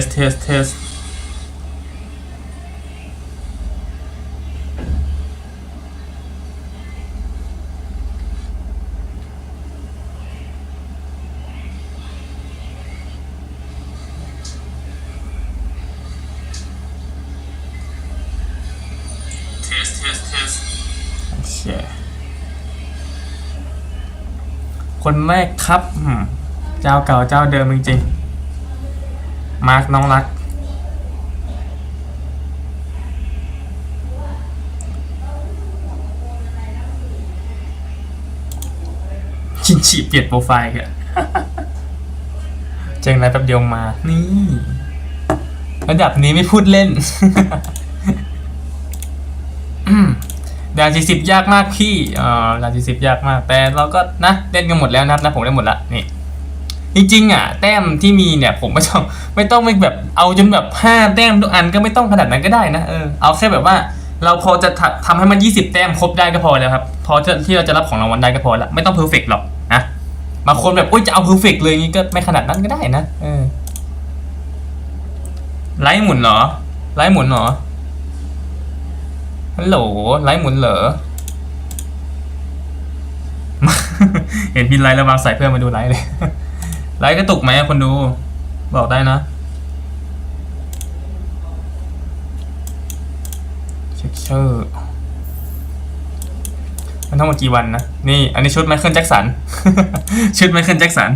สเทสเทสเทสเทสเทสโอเคคนแรกครับอืมเจ้าเก่าเจ้าเดิมจริงๆ มาร์กน้องรัก ชินฉีเปลี่ยนโปรไฟล์กันเจงไรแป๊บเดียวมา นี่ ระดับนี้ไม่พูดเล่นอืมดาวจีสิบยากมากพี่เอ่อดาวจีสิบยากมาก แต่เราก็นะ เล่นกันหมดแล้วนะครับนะผมเล่นหมดละนี่ จริงๆอะแต้มที่มีเนี่ยผมไม่ต้องไม่ต้องไม่แบบเอาจนแบบห้าแต้มทุกอันก็ไม่ต้องขนาดนั้นก็ได้นะเออเอาแค่แบบว่าเราพอจะทำทำให้มัน 20 แต้มครบได้ก็พอแล้วครับพอที่เราจะรับของรางวัลได้ก็พอละไม่ต้องเพอร์เฟกหรอกนะบางคนแบบอุ้ยจะเอาเพอร์เฟกเลยงี้ก็ไม่ขนาดนั้นก็ได้นะเออไลฟ์หมุนเหรอไลฟ์หมุนเหรอฮัลโหลไลฟ์หมุนเหรอเห็นพินไลฟ์แล้ววางใส่เพื่อนมาดูไลฟ์เลย ไลฟ์กระตุกไหมคนดู บอกได้นะเช็คเชอร์มันทั้งหมดกี่วันนะ นี่ อันนี้ชุดไมเคิลแจ็คสัน ชุดไมเคิลแจ็คสัน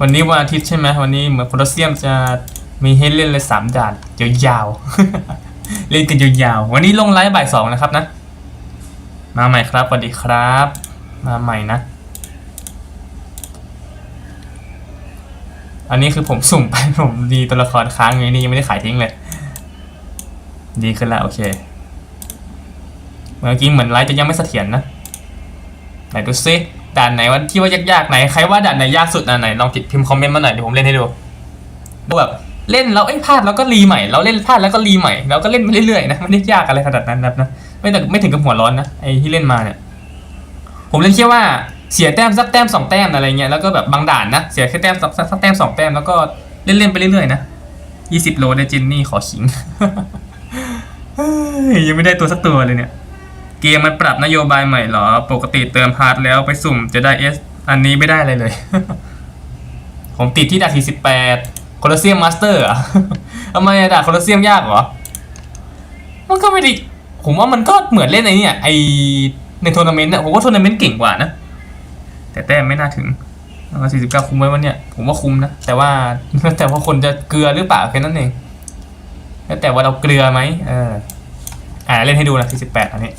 วันนี้วันอาทิตย์ใช่ไหมวันนี้เหมือนโคลอสเซียมจะมีให้เล่นเลยสามด่านยาวๆ เล่นกันยาวๆ วันนี้ลงไลฟ์บ่ายสองนะครับนะ มาใหม่ครับสวัสดีครับ มาใหม่นะ อันนี้คือผมสุ่มไปผมดีตัวละครค้างอยู่นี่ยังไม่ได้ขายทิ้งเลย ดีขึ้นแล้วโอเค เมื่อกี้เหมือนไลฟ์จะยังไม่เสถียรนะไหนดูซิด่านไหนวันที่ว่ายากๆไหนใครว่าด่านไหนยากสุดอะไหนลองติดพิมพ์คอมเมนต์มาหน่อยเดี๋ยวผมเล่นให้ดูดูแบบเล่นแล้วเอ้พลาดแล้วก็รีใหม่เราเล่นพลาดแล้วก็รีใหม่เราก็เล่นไปเรื่อยๆนะไม่ได้ยากอะไรขนาดนั้นนะนะไม่แต่ไม่ถึงกับหัวร้อนนะไอ้ที่เล่นมาเนี่ย ผมเล่นแค่ว่าเสียแต้มสักแต้มสองแต้มอะไรเงี้ยแล้วก็แบบบางด่านนะเสียแค่แต้มสักสักแต้มสองแต้มแล้วก็เล่นๆไปเรื่อยๆนะยี่สิบโลได้จินนี่ขอขิงยังไม่ได้ตัวสักตัวเลยเนี่ย เกมมันปรับนโยบายใหม่เหรอ ปกติเติมฮาร์ดแล้วไปสุ่มจะได้เอสอันนี้ไม่ได้อะไรเลย ผมติดที่ดาทีสิบแปดโคลอเซียมมาสเตอร์อะทำไมอะดาโคลอเซียมยากเหรอ มันก็ไม่ได้ผมว่ามันก็เหมือนเล่นไอ้เนี่ยไอ ในทัวร์นาเมนต์อะผมว่าทัวร์นาเมนต์เก่งกว่านะ แต่แต้มไม่น่าถึงแล้วสี่สิบเก้าคุ้มไหมวะเนี่ยผมว่าคุ้มนะ แต่ว่าแต่ว่าคนจะเกลือหรือเปล่าแค่นั้นเองแล้วแต่ว่าเราเกลือไหมเอออ่าเล่นให้ดูนะสี่สิบแปดอันนี้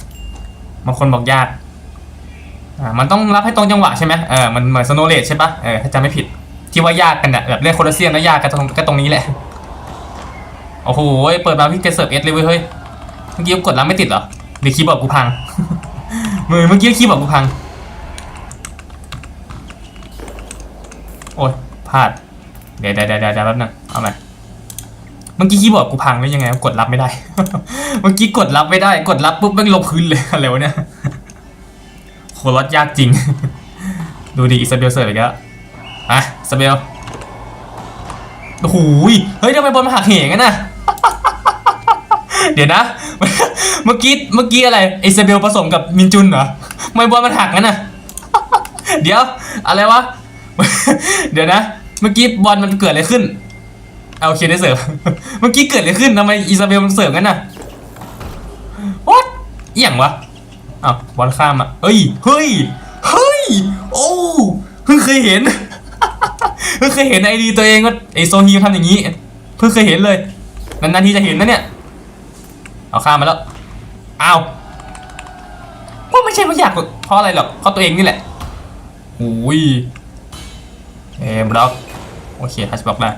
บางคนบอกยากอ่ามันต้องรับให้ตรงจังหวะใช่ไหมเออมันเหมือนสโนเลดใช่ปะเออถ้าจำไม่ผิดที่ว่ายากกันอะแบบเล่นโคลอสเซียมแล้วยากกันตรงก็ตรงนี้แหละโอ้โหเปิดมาพี่เกเสิร์ฟเอสเลยเว้ยเฮ้ยเมื่อกี้กดรับไม่ติดเหรอหรือคีย์บอร์ดกูพัง มือเมื่อกี้คีย์บอร์ดกูพัง โอ้ยพลาด เดี๋ยวเดี๋ยวเดี๋ยวเดี๋ยวแป๊บนึงเอาใหม่เมื่อกี้คีย์บอร์ดกูพังแล้ยังไงกดรับไม่ได้ เมื่อกี้กดรับไม่ได้ กดรับปุ๊บแม่งลงพื้นเลยอะไรวะเนี่ยโคลอสยากจริง ดูดิอิซาเบลเสิร์ฟอีกแล้วอะอิซาเบลโอ้โหยเฮ้ยทำไมบอลมาหักเหงกันน่ะ เดี๋ยวนะ เมื่อกี้เมื่อกี้อะไรอิซาเบลผสมกับมินจุนเหรอทำไมบอลมันหักงั้นน่ะเดี๋ยวอะไรวะ เดี๋ยวนะ เมื่อกี้บอลมันเกิดอะไรขึ้นเอาโอเคได้เสิร์ฟเมื่อกี้เกิดอะไรขึ้นทำไมอิซาเบลมันเสิร์ฟงั้นน่ะ what อหย่างวะอ้าวบอลข้ามอะเฮ้ยเฮ้ยเฮ้ยโอ้เพิ่งเคยเห็นเพิ่งเคยเห็นไอดีตัวเองว่าไอโซฮีทำอย่างนี้ เพิ่งเคยเห็นเลยนานๆทีจะเห็นนะเนี่ย เอาข้ามมาแล้วอ้าวว่าไม่ใช่ว่าอยากเพราะอะไรหรอกเพราะตัวเองนี่แหละโอ้ยเอ็มบล็อกโอเคทัชบล็อกได้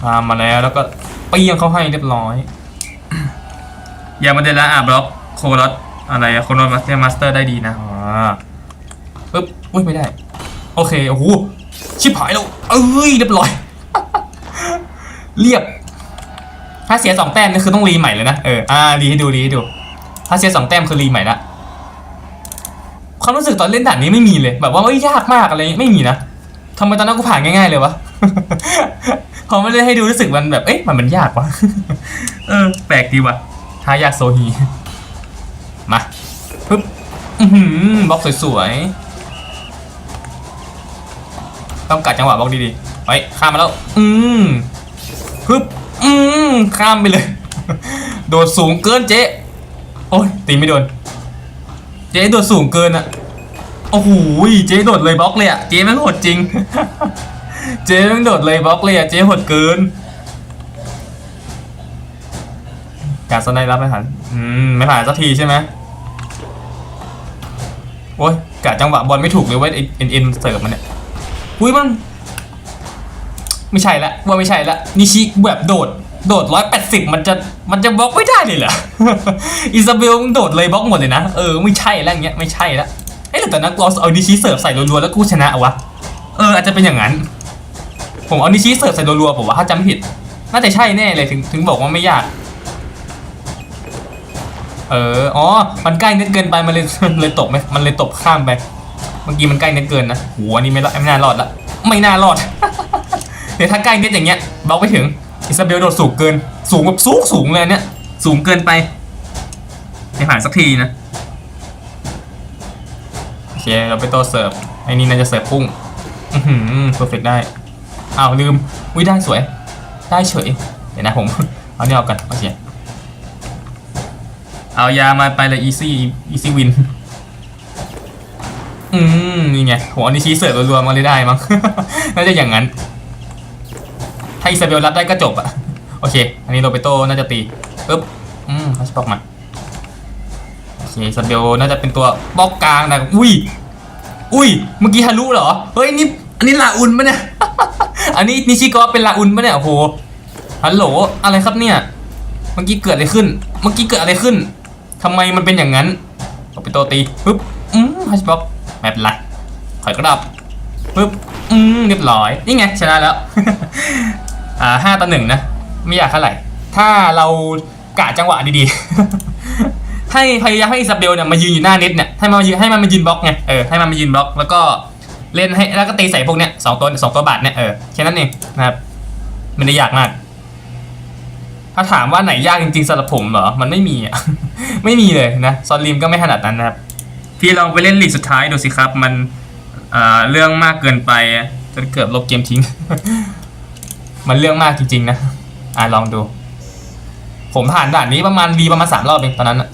ข้ามมาแล้วแล้วก็เปี้ยงเขาให้เรียบร้อยอย่ามาเดนละอะบล็อกโคลอสอะไรอะโคลอสมาสเตอร์มาสเตอร์ได้ดีนะอ๋อปึ๊บอุ้ยไม่ได้ โอเคโอ้โหชิบหายแล้วเอ้ยเรียบร้อย เรียบ ถ้าเสียสองแต้มนี่คือต้องรีใหม่เลยนะเอออ่ารีให้ดูรีให้ดู ถ้าเสียสองแต้มคือรีใหม่ละความรู้สึกตอนเล่นด่านนี้ไม่มีเลย แบบว่าเอ้ยยากมากอะไรไม่มีนะทำไมตอนนั้นกูผ่านง่ายๆเลยวะพอไม่ได้ให้ดูรู้สึกมันแบบเอ๊ะมันมันยากวะเออแปลกดีวะท้ายากโซฮีมาปึ๊บบล็อกสวยๆต้องกัดจังหวะบล็อกดีๆไปข้ามมาแล้ว อืมปึ๊บ อืมข้ามไปเลย โดดสูงเกินเจ๊โอ้ยตีไม่โดน เจ๊โดดสูงเกินอะโอ้โหเจ๊โดดเลยบล็อกเลยอะเจ๊แม่งโหดจริง เจ๊แม่งโดดเลยบล็อกเลยอะเจ๊โหดเกินการสไนรับไม่ผ่านอืมไม่ผ่านสักทีใช่ไหมโอ้ยกะจังหวะบอลไม่ถูกเลยเว่าเอ็นเอ็นเสิร์ฟมันเนี่ยอุ้ยมัน ไม่ใช่ละว่าไม่ใช่ละนิชิแบบโดด โดดร้อยแปดสิบมันจะมันจะบล็อกไม่ได้เลยเหรออิซาเบลโดดเลยบล็อกหมดเลยนะ เออไม่ใช่แล้วองเงี้ยไม่ใช่ละเอ้แต่นักเราเอานิชิเสิร์ฟใส่รัวๆแล้วกูชนะวะเอออาจจะเป็นอย่างนั้น ผมเอานิชิเสิร์ฟใส่รัวๆผมว่าถ้าจำผิดน่าจะใช่แน่เลยถึงถึงบอกว่าไม่ยาก เอออ๋อมันใกล้เน็ตเกินไปมันเลยมันเลยตกไหมมันเลยตกข้ามไป เมื่อกี้มันใกล้เน็ตเกินนะโหอันนี้ไม่รอดไม่น่ารอดละไม่น่ารอด เดี๋ยวถ้าใกล้เน็ตอย่างเงี้ยบล็อกไม่ถึงอิซาเบลโดดสูงเกิน สูงแบบสูงสูงเลยเนี่ย สูงเกินไปไม่ผ่านสักทีนะโอเคเราไปโตเสิร์ฟไอ้นี่น่าจะเสิร์ฟพุ่งอือหือเพอร์เฟกได้อ้าวลืมอุ้ยได้สวย ได้เฉยเดี๋ยวนะผมเอาเนี่ยเอากันโอเคเอายามาไปเลย easy easy win อืมนี่ไงผมอานิชิเสิร์ฟรวมๆมาเลยได้มั้ง น่าจะอย่างนั้น ถ้าอิซาเบลรับได้ก็จบอะโอเค อันนี้โรเบโตน่าจะตีปึ๊บอืมฮัชบ็อกมาโอเคอิซาเบลน่าจะเป็นตัวบล็อกกลางนะอุ้ยอุ้ยเมื่อกี้ฮารุเหรอเฮ้ยนี่อันนี้ลาอุนปะเนี่ยอันนี้นิชิโกะเป็นลาอุนปะเนี่ยโอ้โหฮัลโหลอะไรครับเนี่ยเมื่อกี้เกิดอะไรขึ้น เมื่อกี้เกิดอะไรขึ้นทำไมมันเป็นอย่างนั้นเอาไปโตตีปึ๊บอืมฮัชบ็อกไม่เป็นไรถอยกระดับปึ๊บอืมเรียบร้อย นี่ไง ชนะแล้ว อ่าห้าต่อหนึ่งนะ ไม่อยากเท่าไหร่ ถ้าเรากะจังหวะดีๆ ให้พยายามให้อิซาเบลเนี่ยมายืนอยู่หน้าเน็ตเนี่ยให้มันมายืนให้มันมายืนบล็อกไงเออให้มันมายืนบล็อกแล้วก็เล่นให้แล้วก็ตีใส่พวกเนี้ยสองตัวสองตัวบาทเนี่ยเออแค่นั้นเองนะครับไม่ได้ยากมาก ถ้าถามว่าไหนยากจริงๆสำหรับผมเหรอ มันไม่มีอะ ไม่มีเลยนะ ซอนริมก็ไม่ขนาดนั้นนะครับ พี่ลองไปเล่นลีกสุดท้ายดูสิครับ มันเอ่อเรื่องมากเกินไปจนเกือบลบเกมทิ้ง มันเรื่องมากจริงๆนะ อ่าลองดู ผมผ่านด่านนี้ประมาณรีประมาณสามรอบเองตอนนั้นนะ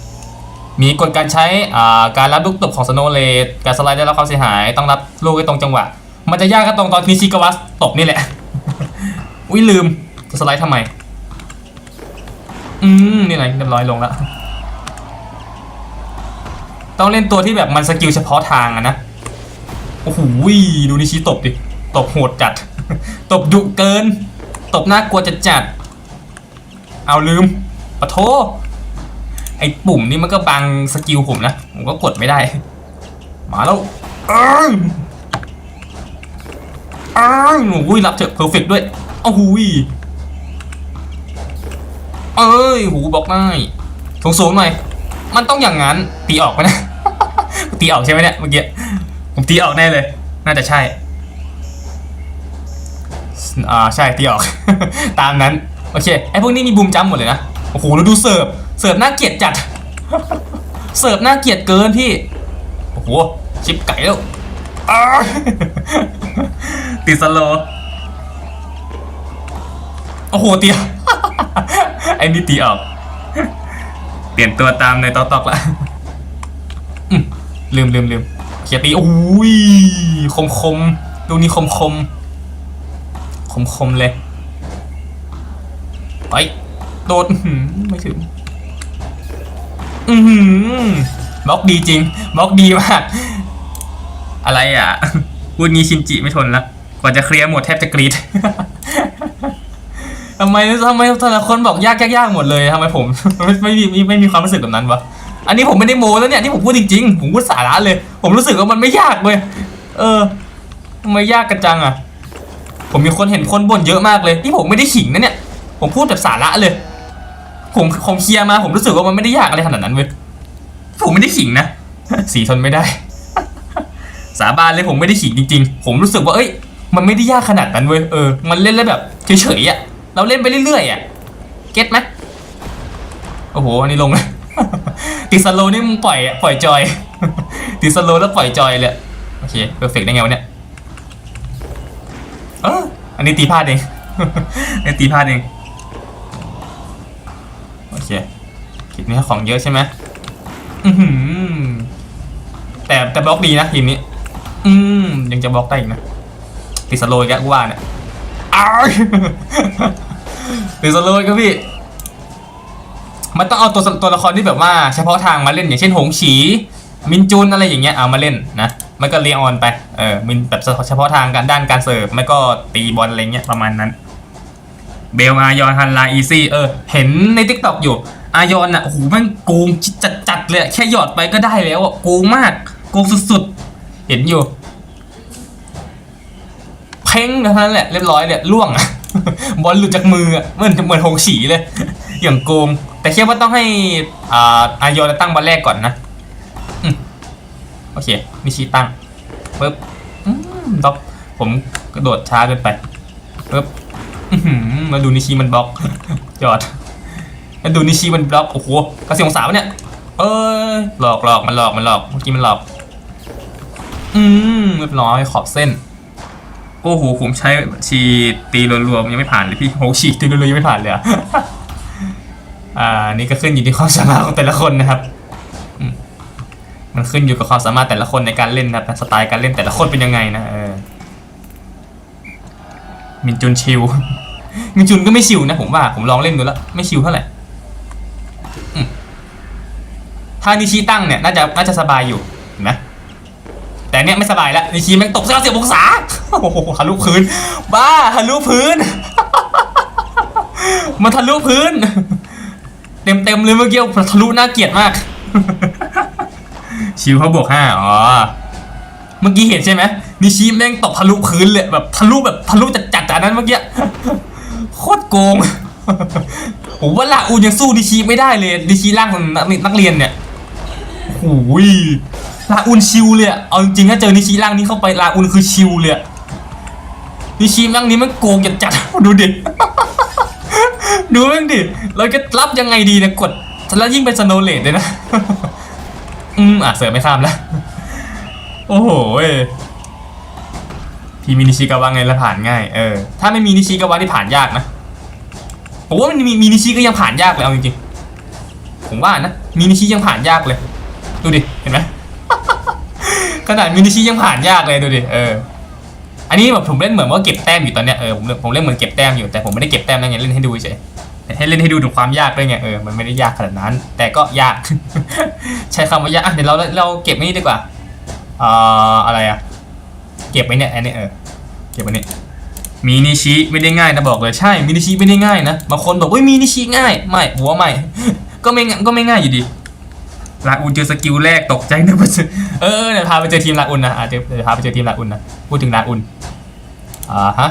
มีกฎการใช้อ่าการรับลูกตบของสโนเลดการสไลด์ได้รับความเสียหาย ต้องรับลูกให้ตรงจังหวะ มันจะยากก็ตรงตอนที่ชิกาวัสตบนี่แหละ อุ้ยลืมจะสไลด์ทำไม อืมนี่ไงเรียบร้อยลงแล้ว ต้องเล่นตัวที่แบบมันสกิลเฉพาะทางอะนะ โอ้โหดูนิชิตบดิ ตบโหดจัด ตบดุเกิน ตบหน่ากลัวจัดจัด เอาลืมปะโทไอ้ปุ่มนี่มันก็บังสกิลผมนะ ผมก็กดไม่ได้ มาแล้วอ้างอ้างโอ้ยรับเถอะเพอร์เฟกด้วยโอ้โหยเอ้ยหูบอกได้สูงสูงๆหน่อย มันต้องอย่างนั้น ตีออกไหมนะ ตีออกใช่ไหมเนี่ยเมื่อกี้ ผมตีออกแน่เลย น่าจะใช่ อ่าใช่ตีออก ตามนั้น โอเค ไอพวกนี้มีบูมจัมหมดเลยนะ โอ้โหแล้วดูเสิร์ฟ เสิร์ฟน่าเกลียดจัด เสิร์ฟน่าเกลียดเกินพี่ โอ้โห ชิปไก่แล้วติดสโลโอ้โหเตียไอ้นี่ตีออก เปลี่ยนตัวตามในต๊อกตอกละลืมลืมลืมเขียตีโอ้ยคมคมๆลูกนี้คมคม คมๆเลย ไป โดดไม่ถึง อือหือบล็อกดีจริงบล็อกดีมาก อะไรอะพูดงี้ชินจิไม่ทนละกว่าจะเคลียร์หมดแทบจะกรีดทำไมทำไมแต่ละคนบอกยากยากยากหมดเลยทำไมผม ไม่ไม่มีไม่ไม่มีความรู้สึกแบบนั้นวะอันนี้ผมไม่ได้โม้แล้วเนี่ยที่ผมพูดจริงๆผมพูดสาระเลย ผมรู้สึกว่ามันไม่ยากเว้ยเออทำไมยากกันจังอะ ผมมีคนเห็นคนบ่นเยอะมากเลยที่ผมไม่ได้ขิงนะเนี่ย ผมพูดแบบสาระเลย ผมผมเคลียร์มาผมรู้สึกว่ามันไม่ได้ยากอะไรขนาดนั้นเว้ยผมไม่ได้ขิงนะสีทนไม่ได้ สาบานเลยผมไม่ได้ขิงจริง ๆ ผมรู้สึกว่าเอ้ย มันไม่ได้ยากขนาดนั้นเว้ยเออมันเล่นแล้วแบบเฉยๆอะเราเล่นไปเรื่อยๆอะเก็ตไหมโอ้โหอันนี้ลงเลยติสโลนี่มึงปล่อยอะปล่อยจอยติสโลแล้วปล่อยจอยเลยโอเคเพอร์เฟกได้ไงวะเนี่ย เอออันนี้ตีพลาดเอง อันนี้ตีพลาดเอง โอเคคลิปนี้ของเยอะใช่ไหมอือหือแต่แต่บล็อกดีนะทีมนี้ อืมยังจะบล็อกได้อีกนะติดสโลว์อีกกูว่าเนี่ยอ้าวติดสโลว์อีก็พี่ มันต้องเอาตัวตัวละครที่แบบว่าเฉพาะทางมาเล่นอย่างเช่นหงฉี มินจุนอะไรอย่างเงี้ยเอามาเล่นนะ มันก็เรียออนไป เออมินแบบเฉพาะทางการด้านการเสิร์ฟไม่ก็ตีบอลอะไรเงี้ยประมาณนั้น เบลอายอนฮันลาอีซี่เออ เห็นในทิกตอกอยู่ อายอนอะโอ้โหแมันโกงจัดจัดๆเลย แค่หยอดไปก็ได้แล้วอะโกงมากโกงสุดๆ เห็นอยู่ เพ่งเท่านั้นแหละเรียบร้อยเลยล่วงอะบอลหลุดจากมืออะเหมือนเหมือนหงฉีเลย อย่างโกง แต่แค่อว่าต้องให้อ่าอายอนตั้งบอลแรกก่อนนะ โอเคมิชิตั้งปึ๊บอืมด็อกผมกระโดดช้าเกินไปปึ๊บมาดูนิชิมันบล็อกยอดมาดูนิชิมันบล็อกโอ้โหกระสียงสาวะเนี่ย เอ้ยหลอกหลอกมันหลอกมันหลอกเมื่อกี้มันหลอก อืมเรียบร้อยขอบเส้นโอ้โหผมใช้ชีตีรัวๆยังไม่ผ่านเลยพี่โหฉีตีรัวๆยังไม่ผ่านเลยอะอ่านี่ก็ขึ้นอยู่ที่ความสามารถของแต่ละคนนะครับ มันขึ้นอยู่กับความสามารถแต่ละคนในการเล่นนะครับสไตล์การเล่นแต่ละคนเป็นยังไงนะเออมินจุนชิว มินจุนก็ไม่ชิวนะผมว่าผมลองเล่นดูแล้วไม่ชิวเท่าไหร่ถ้านิชิตั้งเนี่ยน่าจะน่าจะสบายอยู่เห็นไหมแต่เนี้ยไม่สบายแล้วนิชิแม่งตกเสียเสียบองศาโอ้โหทะลุพื้น บ้าทะลุพื้น มันทะลุพื้น เต็มเต็มเลยเมื่อกี้ทะลุน่าเกลียดมาก ชิวเขาบวกห้าอ๋อ เมื่อกี้เห็นใช่ไหมนิชิแม่งตกทะลุพื้นเลยแบบทะลุแบบทะลุจัดจัดๆอันนั้นเมื่อกี้โคตรโกงผมว่าลาอูนยังสู้นิชิไม่ได้เลยนิชิร่างของนักนักเรียนเนี่ยโอ้ยลาอูนชิวเลยอะเอาจริงๆถ้าเจอนิชิร่างนี้เข้าไปลาอูนคือชิวเลยนิชิร่างนี้มันโกงจัดจัดดูดิดูแม่งดิเราจะรับยังไงดีนี่ยกดแล้วยิ่งเป็นสโนเลดเลยนะ อืมอะเสือไม่ข้ามแล้ว โอ้โหเว้ยพี่มินิชิกาวะไงแล้วผ่านง่าย เออ ถ้าไม่มีนิชิกาวะนี่ผ่านยากนะ ผมว่ามันมีมีนิชิก็ยังผ่านยากเลยเอาจริงๆ ผมว่านะ มีนิชิยังผ่านยากเลย ดูดิ เห็นไหมขนาดมินิชิยังผ่านยากเลยดูดิ เออ อันนี้แบบผมเล่นเหมือนว่าเก็บแต้มอยู่ตอนเนี้ย เออผมเล่นผมเล่นเหมือนเก็บแต้มอยู่แต่ผมไม่ได้เก็บแต้มนะไงเล่นให้ดูเฉย ให้เล่นให้ดูถึงความยากด้วยไงเออมันไม่ได้ยากขนาดนั้น แต่ก็ยาก ใช้คำว่ายากอะเดี๋ยวเราเราเก็บไว้นี่ดีกว่าอ่าอะไรอะเก็บไว้เนี่ยอันนี้เออเก็บไว้เนี่ยมินิชิไม่ได้ง่ายนะบอกเลยใช่มินิชิไม่ได้ง่ายนะบางคนบอกว่ามินิชิง่ายไม่หัวไม่ก็ไม่ง่ายก็ไม่ง่ายอยู่ดีลาอุนเจอสกิลแรกตกใจนึกว่าเออเดี๋ยวพาไปเจอทีมลาอุนนะอะเดี๋ยวเดี๋ยวพาไปเจอทีมลาอุนนะพูดถึงลาอุนอ่าฮะ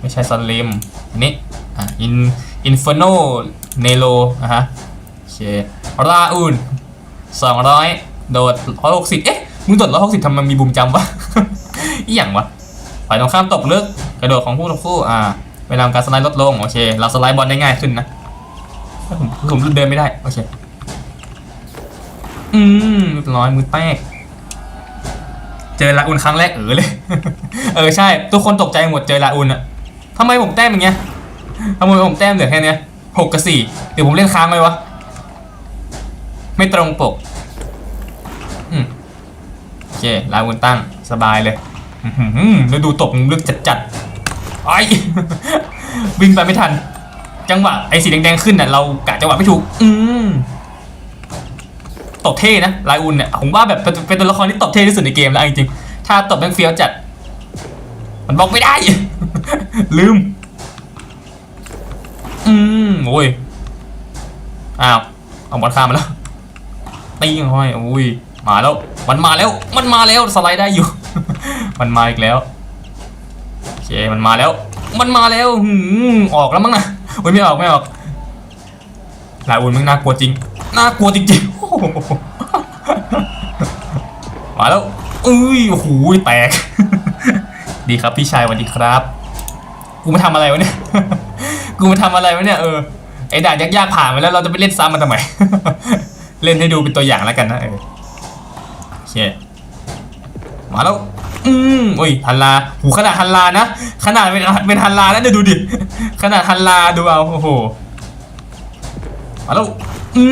ไม่ใช่ซอนเลมอันนี้อะอิน อินฟโนเนโลอะฮะโอเคลาอุนสองร้อยโดดร้อยหกสิบเอ๊ะ มึงโดดร้อยหกสิบทำไมมีบุมจำวะ อีหยังวะฝ่ายตรงข้ามตกลึก กระโดดของผู้ต่อสู้อ่า เวลาการสไลด์ลดลง โอเค เราสไลด์บอลได้ง่ายขึ้นนะ ผมผมเดินไม่ได้ โอเค อืมร้อยมือแตกเจอลาอุนครั้งแรกเออเลย เออใช่ ทุกคนตกใจหมดเจอลาอุนอะทำไมผมแต้มอย่างเงี้ย ทำไมผมแต้มเหลือแค่เนี้ยหกกับสี่เดี๋ยวผมเล่นค้างไว้วะ ไม่ตรงปก อืมโอเคลาอุนตั้งสบายเลยอื้อหือแล้วดูตบลึกจัดจัดๆไอ้วิ่งไปไม่ทัน จังหวะไอ้สีแดงๆขึ้นน่ะเรากะจังหวะไม่ถูก อืมตบเท่นะลายอุนเนี่ยผมว่าแบบเป็นตัวละครที่ตบเท่ที่สุดในเกมแล้วจริงๆถ้าตบแม่งเฟี้ยวจัด มันบล็อกไม่ได้ ลืม อืมโอ้ย อ้าว เอาบอลข้ามมาแล้วตีงห้อยโอ้ย มาแล้ว มันมาแล้ว มันมาแล้ว สไลด์ได้อยู่ มันมาอีกแล้ว โอเค มันมาแล้ว มันมาแล้วหืมออกแล้วมั้งนะโอ้ยไม่ออกไม่ออกลายอุนมึงน่ากลัวจริง น่ากลัวจริงๆ มาแล้วอุ้ยโอ้โหแตก ดีครับพี่ชายสวัสดีครับ กูมาทำอะไรวะเนี่ย กูมาทำอะไรวะเนี่ยเออไอ้ด่านยากๆผ่านไปแล้วเราจะไปเล่นซ้ำมันทำไม เล่นให้ดูเป็นตัวอย่างแล้วกันนะเออโอเคมาแล้วอืมโอ้ยฮันลาหูขนาดฮันลานะ ขนาดเป็นเป็นฮันลาแล้วเนี่ยดูดิ ขนาดฮันลาดูเอาโอ้โหมาแล้ว